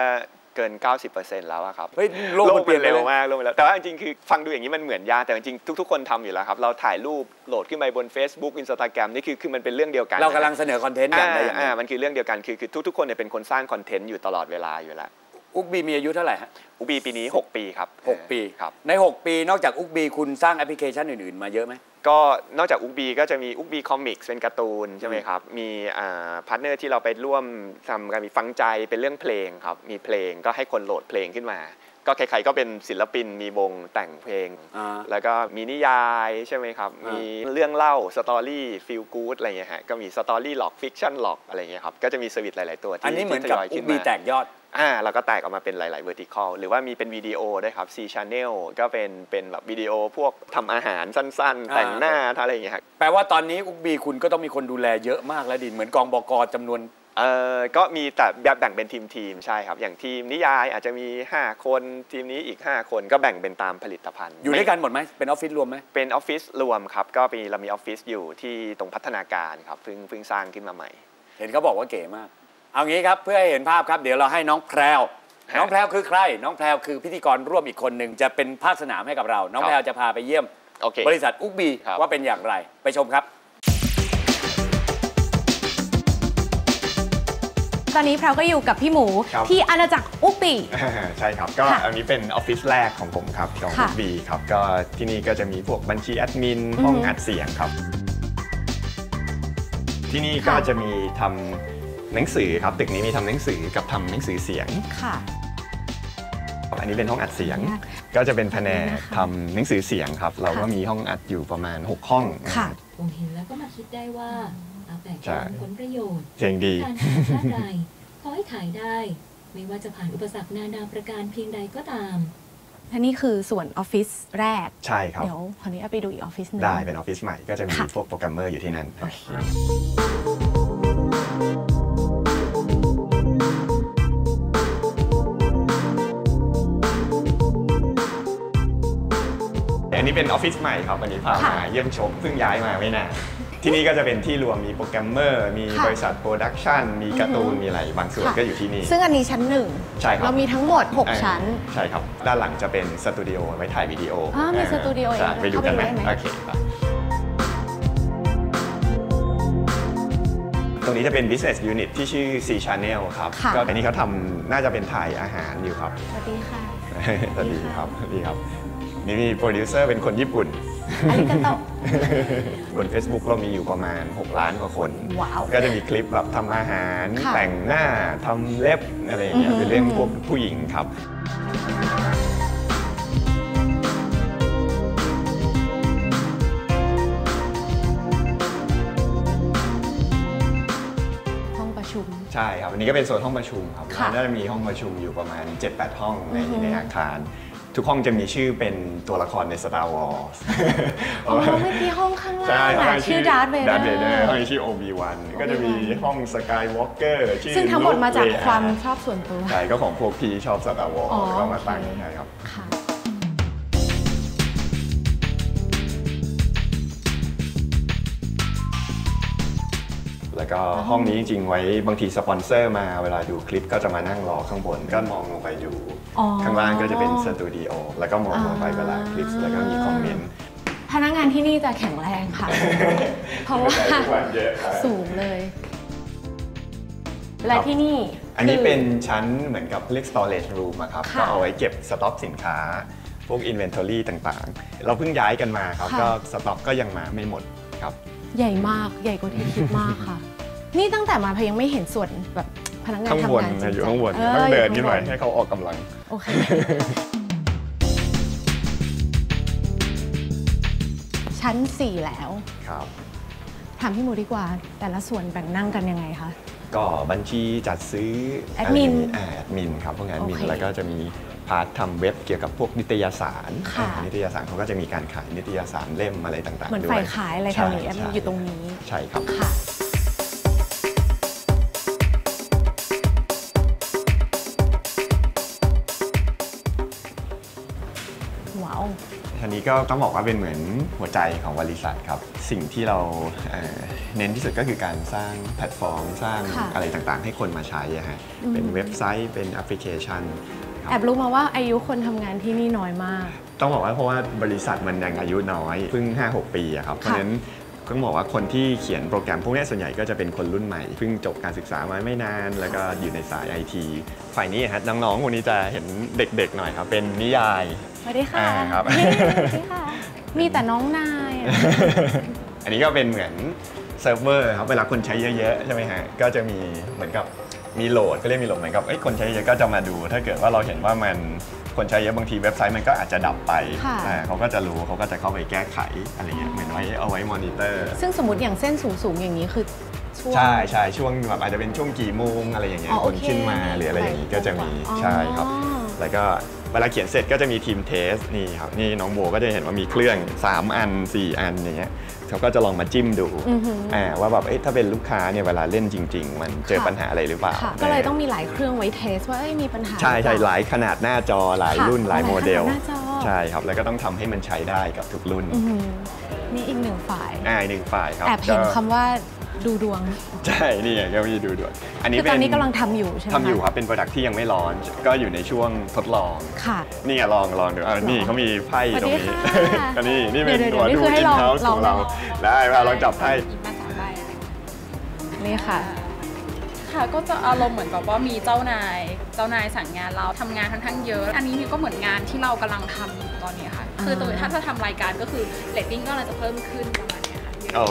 เกิน 90%แล้วอะครับ เฮ้ยโลกมันเปลี่ยนไปเร็วเลยมากโลกมันเร็วแต่ว่าจริงๆคือฟังดูอย่างนี้มันเหมือนยากแต่จริงๆทุกๆคนทำอยู่แล้วครับ เราถ่ายรูปโหลดขึ้นไปบน Facebook Instagram นี่คือคือมันเป็นเรื่องเดียวกัน เรากำลันะงเสนอคอนเทนต์กันอ่าได้อย่างไรอ่ามันคือเรื่องเดียวกันคือคือทุกๆคนเนี่ยเป็นคนสร้างคอนเทนต์อยู่ตลอดเวลาอยู่แล้วอุกบีมีอายุเท่าไหร่ฮะอุบีปีนี้ 6 ปีครับหกปีครับใน 6 ปีนอกจากอุกบีคุณสร้างแอปพลิเคชันอื่นๆ มาเยอะไหม ก็นอกจากอุกบีก็จะมีอุกบีคอมิกส์เป็นการ์ตูนใช่ไหมครับ มีอ่าพาร์ทเนอร์ที่เราไปร่วมทำกันมีฟังใจเป็นเรื่องเพลงครับ มีเพลงก็ให้คนโหลดเพลงขึ้นมา ก็ใครๆก็เป็นศิลปินมีวงแต่งเพลงอ่าแล้วก็มีนิยายใช่ไหมครับอ่ามีมีเรื่องเล่าสตอรี่ฟีลกู๊ดอะไรเงี้ยฮะก็มีสตอรี่หลอกฟิกชันหลอกอะไรเงี้ยครับก็จะมีสวิตหลาย ๆ ตัวที่อันนี้เหมือนกับที่ทยยอุขึ้กนบีมาแตกยอด อ่าเราก็แตกออกมาเป็นหลาย ๆ vertical หรือว่ามีเป็นวิดีโอด้วยครับ C channel ก็เป็นเป็นแบบวิดีโอพวกทำอาหารสั้นๆอ่าแต่งหน้าทำอะไรอย่างเงี้ยครับแปลว่าตอนนี้อุกบีคุณก็ต้องมีคนดูแลเยอะมากแล้วดิเหมือนกองบกจำนวน เอ่อก็มีแต่แบบแบ่งเป็นทีมทีมๆใช่ครับ อย่างทีมนิยายอาจจะมี 5 คนทีมนี้อีก 5 คนก็แบ่งเป็นตามผลิตภัณฑ์อยู่ด้วยกันหมดไหมเป็นออฟฟิศรวมไหม เป็นออฟฟิศรวมครับ ก็มีเรามีออฟฟิศอยู่ที่ตรงพัฒนาการครับเพิ่งเพิ่งสร้างขึ้นมาใหม่ เห็นเขาบอกว่าเก๋มาก เอางี้ครับเพื่อให้เห็นภาพครับ เดี๋ยวเราให้น้องแพรวฮะน้องแพรวคือใคร น้องแพรวคือพิธีกรร่วมอีกคนหนึ่งจะเป็นภาคสนามให้กับเรา น้องครับแพรวจะพาไปเยี่ยมโอเคบริษัทอุกบีครับ ว่าเป็นอย่างไรไปชมครับ ตอนนี้แพรวก็อยู่กับพี่หมูครับ ที่อาณาจักรอุปปี ใช่ครับ ก็ค่ะอันนี้เป็นออฟฟิศแรกของผมครับของค่ะบีครับก็ที่นี่ก็จะมีพวกบัญชีแอดมินอือฮึห้องอัดเสียงครับ ที่นี่ก็ค่ะจะมีทำ หนังสือครับตึกนี้มีทำหนังสือกับทำหนังสือเสียงค่ะ อันนี้เป็นห้องอัดเสียงขออนุญาตก็จะเป็นแผนกขอบคุณนะคะทำหนังสือเสียงครับ เราก็ค่ะมีห้องอัดอยู่ประมาณ 6 ห้องค่ะผมเห็นแล้วก็มาคิดได้ว่าอาแปะใช่การผลประโยชน์เสียงดีการขายชาติใดขอให้ขายได้ ไม่ว่าจะผ่านอุปสรรคนานาประการเพียงใดก็ตามและนี่คือส่วนออฟฟิศแรก ใช่ครับ เดี๋ยวขออนุญาตไปดูอีกออฟฟิศหนึงได้เป็นออฟฟิศใหม่ก็จะมีค่ะพวกโปรแกรมเมอร์อยู่ที่นั่น นนี้เป็นออฟฟิศใหม่ครับวันนี้พาค่ะมาเยี่ยมชมเพิ่งย้ายมาไม่นานที่นี่ก็จะเป็นที่รวมมีโปรแกรมเมอร์ มีค่ะบริษัทโปรดักชันมีการ์ตูนอือฮึมีอะไรบางส่วนค่ะก็อยู่ที่นี่ ซึ่งอันนี้ชั้นหนึ่งใช่ครับ เรามีทั้งหมดอ่า6ชั้น ใช่ครับ ด้านหลังจะเป็นสตูดิโอไว้ถ่ายวิดีโออ่ามีสตูดิโอใช่เองไปดูกันไหมเข้าไปดูได้ไหมโอเคครับตรงนี้จะเป็น business unit ที่ชื่อ C Channel ครับค่ะก็อันนี้เขาทำน่าจะเป็นถ่ายอาหารอยู่ครับ สวัสดีค่ะ สวัสดีครับ สวัสดีครับ นี่มีโปรดิวเซอร์เป็นคนญี่ปุ่นอาริกาโตะบน Facebook เรามีอยู่ประมาณ 6 ล้านกว่าคนว้าวก็จะมีคลิปแบบทำอาหารค่ะแต่งหน้าทำเล็บอะไรอย่างเงี้ยอือฮึเป็นเรื่องพวกผู้หญิงครับห้องประชุมใช่ครับอันนี้ก็เป็นโซนห้องประชุมครับค่ะน่าจะมีห้องประชุมอยู่ประมาณ 7-8 ห้องในอือฮึในอาคาร ทุกห้องจะมีชื่อเป็นตัวละครใน Star Wars อ๋อเมื่อกี้ห้องข้างล่าใช่งห้อะงชื่อดาร์ธเวเดดาร์ธเวเดออร์ร์ห้องชื่อ Obi-Wan ก็จะมีห้อง Skywalker ชื่อซึ่งทั้งหมดมาจาก Luke ความ Leia ชอบส่วนตัวใช่ก็ของพวกพี่ชอบ Star Wars อ๋อก็มาตั้งโอเคใช่ครับค่ะ แล้วก็ห้องนี้จริงๆไว้บางทีสปอนเซอร์มาเวลาดูคลิปก็จะมานั่งรอข้างบน ก็มองลงไปดูอ๋อข้างล่างก็จะเป็นสตูดิโอแล้วก็มองลงไปเวลาคลิปแล้วก็มีคอมเมนต์พนักงานที่นี่จะแข็งแรงค่ะ เพราะว่าทุกวันเยอะครับสูงเลย และที่นี่ อันนี้คืเป็นชั้นเหมือนกับเรียก storage room อะครับค่ะก็เอาไว้เก็บสต็อกสินค้า พวก inventory ต่างๆ เราเพิ่งย้ายกันมาครับค่ะก็สต็อกก็ยังมาไม่หมดครับ ใหญ่มากใหญ่กว่าที่คิดมากค่ะ นี่ตั้งแต่มาพยังไม่เห็นส่วนแบบพนักงานข้างบทำนงานจริงๆอยู่ข้างบนอต้องเดินยู่ขึ้นไปข้างบให้เขาออกกำลัง โอเค ชั้น 4 แล้ว ครับ ถามพี่หมูดีกว่า แต่ละส่วนแบ่งนั่งกันยังไงคะ ก็บัญชีจัดซื้อแอดมินะไรย่างงี้อ่าแอดมินครับพวกแอดมินโอเค แล้วก็จะมี พาร์ททำเว็บเกี่ยวกับพวกนิตยสาร ค่ะอ่านิตยสารเขาก็จะมีการขายนิตยสารเล่มอะไรต่างๆเหมือนด้วยฝ่ายขายอะไรแถวนี้ใช่ใช่อยู่ตรงนี้ใช่ครับ ค่ะ ว้าว ทีนี้ก็ต้องบอกว่าเป็นเหมือนหัวใจของบริษัทครับ สิ่งที่เราเอ่อเน้นที่สุดก็คือการสร้างแพลตฟอร์ม สร้างค่ะอะไรต่างๆ ให้คนมาใช้อะฮะอืมเป็นเว็บไซต์เป็นแอปพลิเคชันค แอรับบรู้มาว่าอายุคนทำงานที่นี่น้อยมาก ต้องบอกว่าเพราะว่าบริษัทมันยังอายุน้อยเพิ่ง 5-6 ปีอะครับเพราะฉะนั้นต้องบอกว่าคนที่เขียนโปรแกรมพวกนี้ส่วนใหญ่ก็จะเป็นคนรุ่นใหม่เพิ่งจบการศึกษามาไม่นาน แล้วก็อยู่ในสายไอทีฝ่ายนี้ฮะน้องๆคนนี้จะเห็นเด็กๆหน่อยครับ เป็นนิยายสวัสดีค่ะอ่าครับเย้สวัสดีค่ะมีแต่น้องนายอะอันนี้ก็เป็นเหมือนเซิร์ฟเวอร์ครับเวลาคนใช้เยอะๆใช่ไหมฮะก็จะมีเหมือนกับ มีโหลดก็เรียกมีโหลดเหมือนกับเอ้ยคนใช้เยอะก็จะมาดู ถ้าเกิดว่าเราเห็นว่ามันคนใช้เยอะบางทีเว็บไซต์มันก็อาจจะดับไปค่ะ อ่าเขาก็จะรู้เขาก็จะเข้าไปแก้ไขอะไรเงี้ยเหมือนไว้เอาไว้มอนิเตอร์ ซึ่งสมมติอย่างเส้นสูงๆอย่างนี้คือช่วง ใช่ใช่ช่วงแบบอาจจะเป็นช่วงกี่โมงอะไรอย่างเงี้ยอ๋อคโอนเคขึ้นมาหรืออะไรอย่างงี้ก็จะมีอ๋อ ใช่ครับ แล้วก็เวลาเขียนเสร็จก็จะมีทีมเทสนี่ครับนี่น้องโบก็จะเห็นว่ามีเครื่อง 3 อัน 4 อันอย่างเงี้ย เขาก็จะลองมาจิ้มดูอือหืออ่าว่าแบบเอ๊ะถ้าเป็นลูกค้าเนี่ยเวลาเล่นจริง ๆ มันเจอค่ะปัญหาอะไรหรือเปล่าค่ะก็เลยต้องมีหลายเครื่องไว้เทสว่าเอ้ยมีปัญหา ใช่ใช่รือหเปล่ลายขนาดหน้าจอหลายค่ะรุ่นหลายโมเดลหลายขนาดหน้าจอใช่ครับ แล้วก็ต้องทำให้มันใช้ได้กับทุกรุ่นอือหือนี่อีกหนึ่งฝ่ายอ่าอีกหนึ่งฝ่ายครับแอบเห็นก็คำว่า ดูดวง ใช่ นี่ไงก็มีดูด้วยอันนี้คือเป็ตอนนนี้กำลังทำอยู่ใช่ไหมทำอยู่ะครับ เป็นโปรดักที่ยังไม่ร้อน ก็อยู่ในช่วงทดลอง ค่ะ นี่ไงลองลองดูอ่านี่เขามีไพ่ตรงนี้สวัสดีค่ะก็นี่นี่เป็นเดี๋ยวตัวเดี๋ยวนี่ดูคือให้อินลองเฮ้าส์ลขององเรา ได้มาลองจับไพ่มาสามใบนี่ค่ะค่ะก็จะอารมณ์เหมือนแบบว่ามีเจ้านาย เจ้านายสั่งงานเราทำงานค่อนข้างเยอะ อันนี้นี่ก็เหมือนงานที่เรากำลังทำอยู่ตอนนี้ค่ะ คือตัวถ้าจะทำรายการก็คือเรตติ้งก็เราจะเพิ่มขึ้นประมาณเนี้ยค่ะโอ้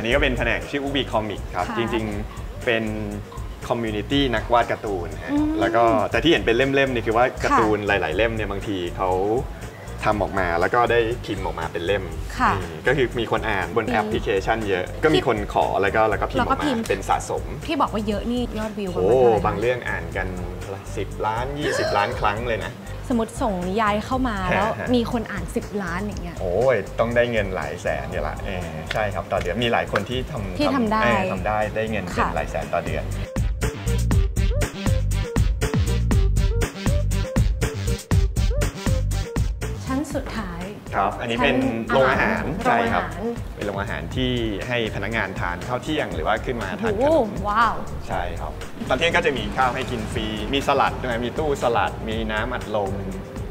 อันนี้ก็เป็นแผนกชื่ออูบีคอมิกครับค่ะจริงๆเป็นคอมมูนิตี้นักวาดการ์ตูนฮะอืมแล้วก็แต่ที่เห็นเป็นเล่มๆนี่คือว่าค่ะการ์ตูนหลาย ๆ เล่มเนี่ยบางทีเขาทำออกมาแล้วก็ได้พิมพ์ออกมาเป็นเล่มค่ะอืมก็คือมีคนอ่านบนอืมแอปพลิเคชันเยอะ ก็มีคนขอแล้วก็แล้วก็พิมพ์อแล้วก็อกพิมามพ์เป็นสะสม ที่บอกว่าเยอะนี่ยอดวิวประโอ้มาณเท่าไหร่บางเรื่องอ่านกันสิบล้าน 20 ล้านครั้งเลยนะ สมมติส่งนิยายเข้ามาฮะแล้วฮะ มีคนอ่าน 10 ล้านอย่างเงี้ย โอ้ยต้องได้เงินหลายแสนอยู่ละเออใช่ครับต่อเดือนมีหลายคนที่ทำที่ทำได้เออทำได้ได้เงินเป็นค่ะ หลายแสนต่อเดือน ครับ อันนี้ชั้นเป็นโรงอาหารอาหารใช่ครับโรงอาหารเป็นโรงอาหารที่ให้พนักงานทานข้าวเที่ยงหรือว่าขึ้นมาทานขโอ้นโหมว้าวใช่ครับ ตอนเที่ยงก็จะมีข้าวให้กินฟรี มีสลัดด้วยมีตู้สลัด มีน้ำอัดลม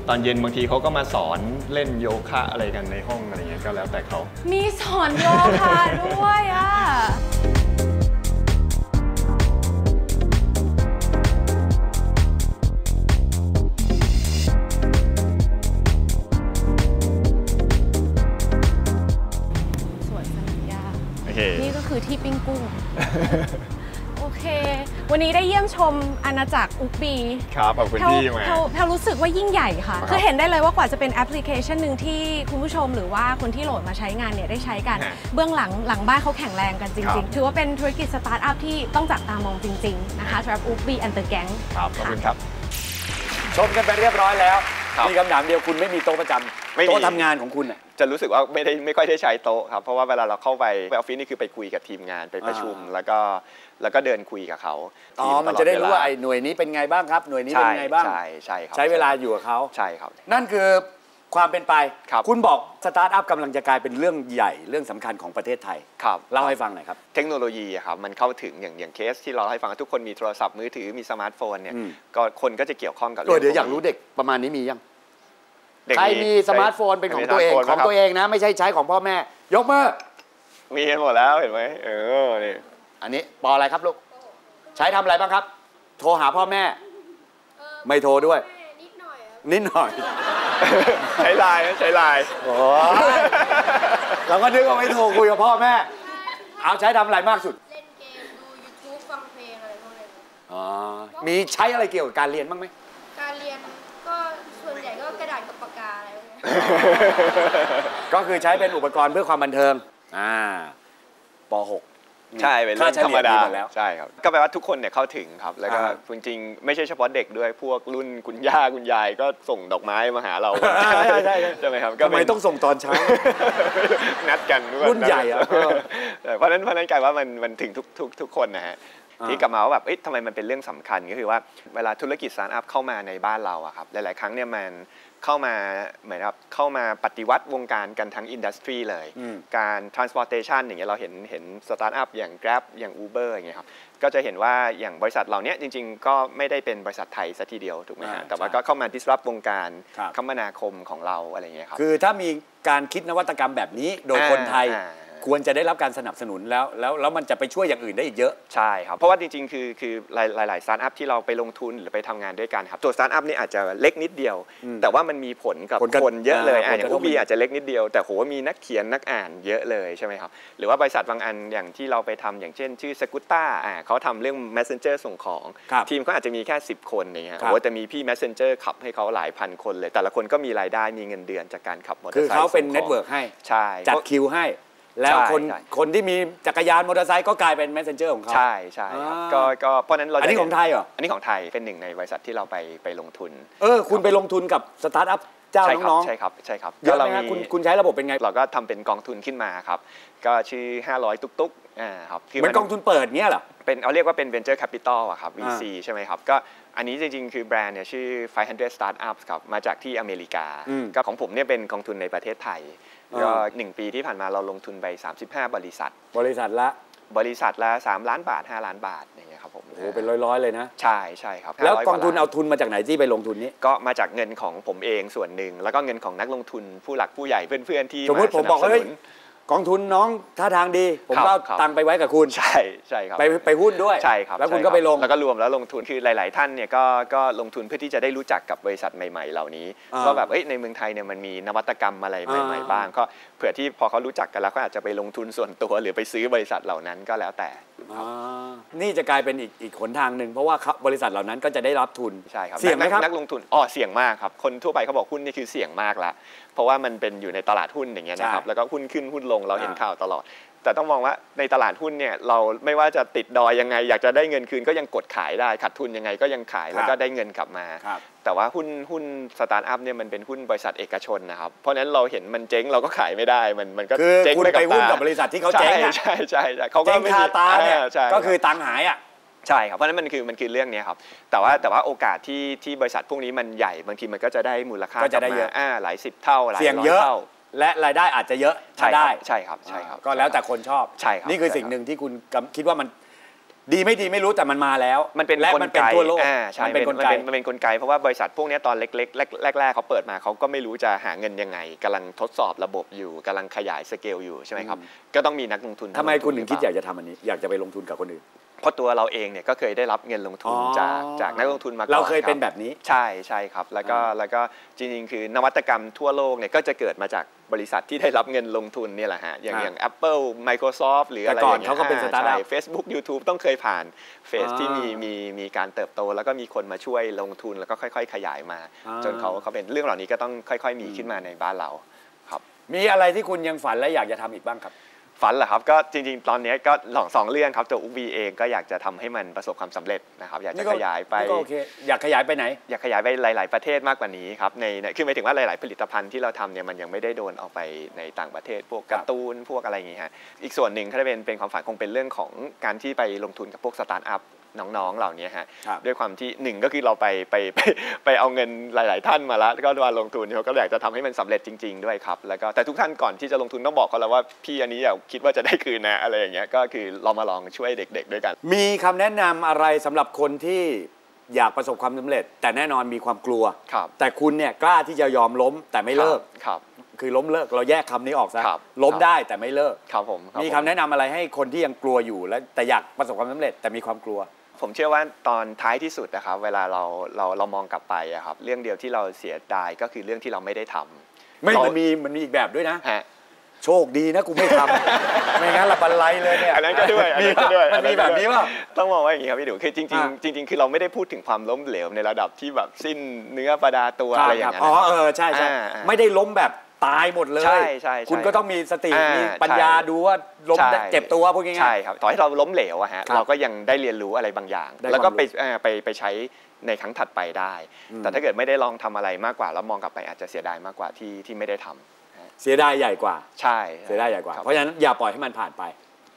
ตอนเย็นบางทีเขาก็มาสอนเล่นโยคะอะไรกันในห้องอะไรเงี้ยก็แล้วแต่เขา มีสอนโยคะด้วยอะ คนี่ก็คือที่ปิ้งกุ้ง โอเค วันนี้ได้เยี่ยมชมอาณาจักรอุกบีครับขอบคุณแพลวที่มาแพลวแพลวรู้สึกว่ายิ่งใหญ่ค่ะครับคือเห็นได้เลยว่ากว่าจะเป็นแอปพลิเคชันหนึ่งที่คุณผู้ชมหรือว่าคนที่โหลดมาใช้งานเนี่ยได้ใช้กันฮะเบื้องหลังหลังบ้านเขาแข็งแรงกันจครัริงบๆถือว่าเป็นธุรกิจสตาร์ทอัพที่ต้องจับตามองจริง ๆ นะคะสำหรับอุกบีแอนเตอร์แก๊งครับขอบคุณครับ ชมกันไปเรียบร้อยแล้วครับมีคำถามเดียวคุณไม่มีโต๊ะประจำไม่มีโต๊ะทำงานของคุณน่ะ จะรู้สึกว่าไม่ได้ไม่ค่อยได้ใช้โต๊ะครับเพราะว่าเวลาเราเข้าไปไปออฟฟิศนี่คือไปคุยกับทีมงานไปประชุมอ่าแล้วก็แล้วก็เดินคุยกับเขาอ๋อทีมันตลจะได้รู้ว่าเไอ้หน่วยนี้เป็นไงบ้างครับ หน่วยนี้เป็ใช่นไงบ้างใช่ใช่ครับใช้เวลาอยู่กับเขาใช่ครับ นั่นคือความเป็นไปครับณบอกสตาร์ทอัพกำลังจะกลายเป็นเรื่องใหญ่เรื่องสำคัญของประเทศไทยครับเล่าให้ฟังหน่อยครับ เทคโนโลยีอะครับมันเข้าถึงอย่างอย่างเคสที่เราให้ฟังทุกคนมีโทรศัพท์มือถือมีสมาร์ทโฟนเนี่ยอืมก็คนก็จะเกี่ยวข้องกับตัวเดี๋ยวพอยากรู้เด็กประมาณนี้มียัง เด็กใครมีสมาร์ทโฟนเป็นของตัวเองใช้สของมาร์ทโฟนตัวเองนะ ไม่ใช่ใช้ของพ่อแม่ ยกมือมีกันหมดแล้วเห็นไหมเออนี่อันนี้ปออะไรครับลูกใช้ทำอะไรบ้างครับ โทรหาพ่อแม่ ไม่โทรด้วย นิดหน่อยนิดหน่อย ใช้ไลน์นะใช้ไลน์โอ้ยเราก็นึกว่าไม่โทรคุยกับพ่อแม่ เอาใช้ทำอะไรมากสุดเล่นเกมดู YouTube ฟังเพลงอะไรพวกนี้ครับอ๋อมีใช้อะไรเกี่ยวกับการเรียนบ้างไหม การเรียนก็ส่วนใหญ่ก็กระดาษกับปาก กาอะไรพวกนี้ก็คือใช้เป็นอุปกรณ์เพื่อความบันเทิงอ่าป .6 ใช่เป็นเรื่องค่าเฉธรลี่รยมดาดีหมดแล้วใช่ครับ ก็แปลว่าทุกคนเนี่ยเข้าถึงครับ แล้วก็อ่าจริงๆไม่ใช่เฉพาะเด็กด้วยพวกรุ่นคุณย่าคุณยายก็ส่งดอกไม้มาหาเราใช่ใช่ใช่ใช่ไหมครับทำไมเป็นต้องส่งตอนเช้านัดกันด้วยรุ่นใหญ่อะเออแต่เพราะฉะนั้นเพราะฉะนั้นกลายว่ามันมันถึงทุกทุกทุกคนนะฮะอ่าที่กลับมาว่าแบบเอ๊ะทำไมมันเป็นเรื่องสำคัญก็คือว่าเวลาธุรกิจสตาร์ทอัพเข้ามาในบ้านเราอะครับหลายๆ ครั้งเนี่ยมัน เข้ามาเหมือนกับเข้ามาปฏิวัติวงการกันทั้งอินดัสทรีเลยอืมการ transportation อย่างเงี้ยเราเห็นเห็นสตาร์ทอัพอย่าง Grab อย่าง Uber อย่างเงี้ยครับก็จะเห็นว่าอย่างบริษัทเหล่านี้จริง ๆ ก็ไม่ได้เป็นบริษัทไทยซะทีเดียวถูกไหมอ่าฮะแต่ว่าใช่ก็เข้ามา disrupt วงการครับคมนาคมของเราอะไรเงี้ยครับคือถ้ามีการคิดนวัตกรรมแบบนี้โดยอ่าคนไทยอ่า ควรจะได้รับการสนับสนุนแล้วแล้วแล้วมันจะไปช่วยอย่างอื่นได้อีกเยอะ ใช่ครับ เพราะว่าจริงๆ คือคือหลายหลายๆสตาร์ทอัพที่เราไปลงทุนหรือไปทำงานด้วยกันครับ ตัวสตาร์ทอัพนี่อาจจะเล็กนิดเดียวอืมแต่ว่ามันมีผลกับผลกระคนเยอะเลยอ่าอะอย่างผลกระทอูบบีมันอาจจะเล็กนิดเดียว แต่โหมีนักเขียนนักอ่านเยอะเลยใช่ไหมครับ หรือว่าบริษัทบางอันอย่างที่เราไปทำอย่างเช่น ชื่อสกุตต้าอ่าเขาทำเรื่อง messenger ส่งของครับทีมเขาอาจจะมีแค่ 10 คนอย่างเงี้ยครับโอ้แต่มีพี่ messenger ขับให้เขาหลายพันคนเลย แต่ละคนก็มีรายได้มีเงินเดือนจากการขับมอเตอคือร์ไซค์เขาเป็นส่งของเน็ตเวิร์กให้ใช่จัดคิวให้ แล้วใช่คนใช่ คนที่มีจักรยานมอเตอร์ไซค์ก็กลายเป็น messenger ของเขา ใช่ใช่ครับอ่าก็ก็เพราะฉะนั้นเราอันนี้จะของไทยเหรอ อันนี้ของไทยเป็นหนึ่งในบริษัทที่เราไปไปลงทุนเออ คุณไปลงทุนกับสตาร์ทอัพเจ้าใช่ครัน้องใช่ครับใช่ครับๆเยอะไหมก็ฮะราคุณคุณใช้ระบบเป็นไงเราก็ทำเป็นกองทุนขึ้นมาครับ ก็ชื่อ 500 ตุกตุกอ่าครับคืเหมือนกองทุนเปิดเงี้ยเหรอ เป็นเอาเรียกว่าเป็น venture capital อะครับอ่า VC ใช่ไหมครับ ก็อันนี้จริงๆ คือแบรนด์เนี่ยชื่อ 500 startups ครับ มาจากที่อเมริกา อืม ก็ของผมเนี่ยเป็นกองทุนในประเทศไทยอ่า ก็หนึ่งปีที่ผ่านมาเราลงทุนไป 35 บริษัท บริษัทละ บริษัทละ3ล้านบาท 5 ล้านบาทอย่างเงี้ยครับผมโอ้โหเป็นร้อยๆเลยนะ ใช่ใช่ครับแล้ว500กองทุนว่เอาล้ทุนมาจากไหนที่ไปลงทุนนี้ ก็มาจากเงินของผมเองส่วนหนึ่ง แล้วก็เงินของนักลงทุนผู้หลักผู้ใหญ่เพื่อนๆที่สมมุติผมบอกสนัเฮ้ยนุน กองทุนน้องท่าทางดี ผมครับก็ครับ ตังค์ไปไว้กับคุณ ใช่ใช่ครับไปไปหุ้นด้วยใช่ครับแล้วคุณใช่ก็รับไปลง แล้วก็รวมแล้วลงทุนคือหลาย ๆ ท่านเนี่ยก็ก็ลงทุนเพื่อที่จะได้รู้จักกับบริษัทใหม่ ๆ เหล่านี้อ่าว่าแบบเอ้ยในเมืองไทยเนี่ยมันมีนวัตกรรมอะไรใหม่ อ่า ๆ บ้าง ก็เผื่อที่พอเขารู้จักกันแล้วก็อาจจะไปลงทุนส่วนตัวหรือไปซื้อบริษัทเหล่านั้นก็แล้วแต่อ่า นี่จะกลายเป็นอีกอีกหนทางหนึ่งเพราะว่าเขาบริษัทเหล่านั้นก็จะได้รับทุนใช่ครับเสี่ยงไหมครับนักนักลงทุนอ๋อเสี่ยงมากครับ คนทั่วไปเขาบอกหุ้นนี่คือเสี่ยงมากละเพราะว่ามันเป็นอยู่ในตลาดหุ้นอย่างเงี้ยนะครับใช่แล้วก็หุ้นขึ้นหุ้นลงเราเห็นอ่าข่าวตลอด แต่ต้องมองว่าในตลาดหุ้นเนี่ยเราไม่ว่าจะติดดอยยังไง อยากจะได้เงินคืนก็ยังกดขายได้ขาดทุนยังไงก็ยังขายแล้วก็ได้เงินกลับมาครับแต่ว่าหุ้นหุ้นสตาร์ทอัพเนี่ยมันเป็นหุ้นบริษัทเอกชนนะครับเพราะฉะนั้นเราเห็นมันเจ๊งเราก็ขายไม่ได้มันมันก็คือเจ๊งคุณไปไปกับหุ้นตากับบริษัทที่เขาเจ๊งอะใช่ใช่ใช่เขาก็เจ๊งไม่คามีตาเนี่ยอ่ใช่ก็คือตังค์หายอะใช่ครับเพราะฉะนั้นมันคือมันคือเรื่องเนี้ยครับแต่ว่าแต่ว่าโอกาสที่ที่บริษัทพวกนี้มันใหญ่บางทีมันก็จะได้มูลค่าก็จะได้กลับมาเยอะอ่าหลายสิบเท่าหลายเสี่ยงร้อยเยอะเท่า และรายได้อาจจะเยอะใช่ถ้าคได้รับใช่ครับใช่ครับก็แล้วแต่คนชอบใช่ครับนี่คือใช่สิ่งครับหนึ่งที่คุณกำคิดว่ามันดีไม่ดีไม่รู้แต่มันมาแล้ว มันเป็นและกลมันเป็นไกทั่วโลกอ่าใช่มันเป็นกลมันไกเป็นมันเป็นกลไก เพราะว่าบริษัทพวกเนี้ยตอนเล็กๆแรกแรกๆเขาเปิดมาเขาก็ไม่รู้จะหาเงินยังไงกำลังทดสอบระบบอยู่กำลังขยายสเกลอยู่ใช่ไหมครับก็ต้องมีนักลงทุนทำไมคุณถึงคิดหอรืยากเปล่จะทำอันนี้ อยากจะไปลงทุนกับคนอื่นเพราะตัวเราเองเนี่ยก็เคยได้รับเงินลงทุนอ๋อจากจากนักลงทุนมาก่อนเราเคยรับเป็นแบบนี้ใช่ใช่ครับ แล้วก็อ่าแล้วก็จริงๆคือนวัตกรรมทั่วโลกเนี่ยก็จะเกิดมาจาก บริษัทที่ได้รับเงินลงทุนเนี่ยแหละฮะ อย่างอ่าอย่าง Apple Microsoft หรืออะไรแต่ก่อนย่งงี้ยเขาก็เป็นอ่ startup ใช่ Facebook YouTube ต้องเคยผ่านเฟสอ่าที่มีมีมีการเติบโต แล้วก็มีคนมาช่วยลงทุนแล้วก็ค่อย ๆ ขยายมาอ่าจนเขาเขาเป็นเรื่องเหล่านี้ก็ต้องค่อย ๆ มีขึ้นมาในบ้านเราครับ มีอะไรที่คุณยังฝันและอยากจะทำอีกบ้างครับ ฝันเหรอครับก็จริง ๆ ตอนนี้ก็สองสองเรื่องครับตัวอุบีเองก็อยากจะทำให้มันประสบความสำเร็จนะครับอยากจะขยายไปนี่ก็โอเคอยากขยายไปไหน อยากขยายไปหลาย ๆ ประเทศมากกว่านี้ครับในในคือหมายถึงว่าหลาย ๆ ผลิตภัณฑ์ที่เราทำเนี่ยมันยังไม่ได้โดนออกไปในต่างประเทศ พวกการ์ตูนพวกอะไรอย่างงี้ฮะอีกส่วนหนึ่งก็จะเป็นเป็นความฝันคงเป็นเรื่องของการที่ไปลงทุนกับพวกสตาร์ทอัพ น้องๆเหล่านี้ฮะครับด้วยความที่หนึ่งก็คือเราไปไปไปไปเอาเงินหลาย ๆ ท่านมาแล้วแล้วก็มาลงทุนเขาก็อยากจะทำให้มันสำเร็จจริง ๆ ด้วยครับแล้วก็แต่ทุกท่านก่อนที่จะลงทุนต้องบอกเขาแล้วว่าพี่อันนี้อย่าคิดว่าจะได้คืนนะอะไรอย่างเงี้ยก็คือเรามาลองช่วยเด็ก ๆ ด้วยกัน มีคำแนะนำอะไรสำหรับคนที่อยากประสบความสำเร็จ แต่แน่นอนมีความกลัวครับแต่คุณเนี่ยกล้าที่จะยอมล้มแต่ไม่เลิกครับคือล้มเลิกเราแยกคำนี้ออกซะครับล้มครับได้แต่ไม่เลิกครับผมรับมีผคำแนะนำอะไรให้คนที่ยังกลัวอยู่และแต่อยากประสบความสำเร็จแต่มีความกลัว ผมเชื่อว่าตอนท้ายที่สุดนะครับ เวลาเราเราเรามองกลับไปอะครับ เรื่องเดียวที่เราเสียดายก็คือเรื่องที่เราไม่ได้ทำไม่เรามันมีมันมีอีกแบบด้วยนะ ฮะ โชคดีนะกูไม่ทำ ไม่งั้นละบันไลเลยเนี่ยอันนั้นก็ด้วยอันนั้นก็ด้วยมันมีแบบนี้ป่ะ ต้องมองว่าอย่างนี้ครับพี่ดูคือจริง อ่าๆจริง ๆ คือเราไม่ได้พูดถึงความล้มเหลวในระดับที่แบบสิ้นเนื้อประดาตัวอะไรอย่างนั้นอ๋อนะครับ เออใช่ใช่อ่าอ่าไม่ได้ล้มแบบ ตายหมดเลยใช่ใช่ใช่คุณก็ต้องมีสติอ่ามีมีปัญญาใช่ดูว่าล้มใช่ได้เจ็บตัวพูดง่ายๆใช่ครับต่อให้เราล้มเหลวอะฮะครับเราก็ยังได้เรียนรู้อะไรบางอย่างได้แล้วก็ความรู้ไปเอ่อไปไปใช้ในครั้งถัดไปได้อืมแต่ถ้าเกิดไม่ได้ลองทำอะไรมากกว่า แล้วมองกลับไปอาจจะเสียดายมากกว่าที่ที่ไม่ได้ทำเสียดายใหญ่กว่า ใช่ เสียดายใหญ่กว่าครับเพราะฉะนั้นอย่าปล่อยให้มันผ่านไป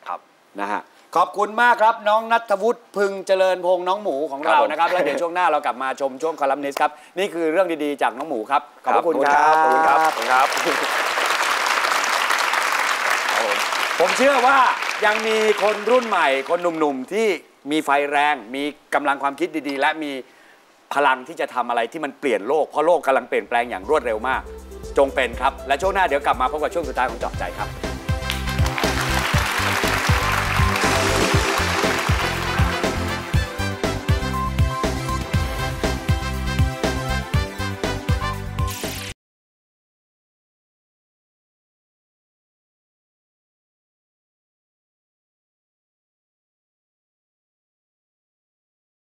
ครับนะฮะ ขอบคุณมากครับ น้องนัทวุฒิพึงเจริญพงษ์น้องหมูของครับเราผมนะครับ แล้วเดี๋ยวช่วงหน้าเรากลับมาชมช่วงคอลัมนิสต์ครับ นี่คือเรื่องดีๆจากน้องหมูครับ ขอบพระคุณครับขอบคุณครับขอบคุณครับ ผมเชื่อว่ายังมีคนรุ่นใหม่ คนหนุ่มๆที่มีไฟแรง มีกำลังความคิดดีๆ และมีพลังที่จะทำอะไรที่มันเปลี่ยนโลกเพราะโลกกำลังเปลี่ยนแปลงอย่างรวดเร็วมาก จงเป็นครับ และช่วงหน้าเดี๋ยวกลับมาพบกับช่วงสุดท้ายของเจาะใจครับ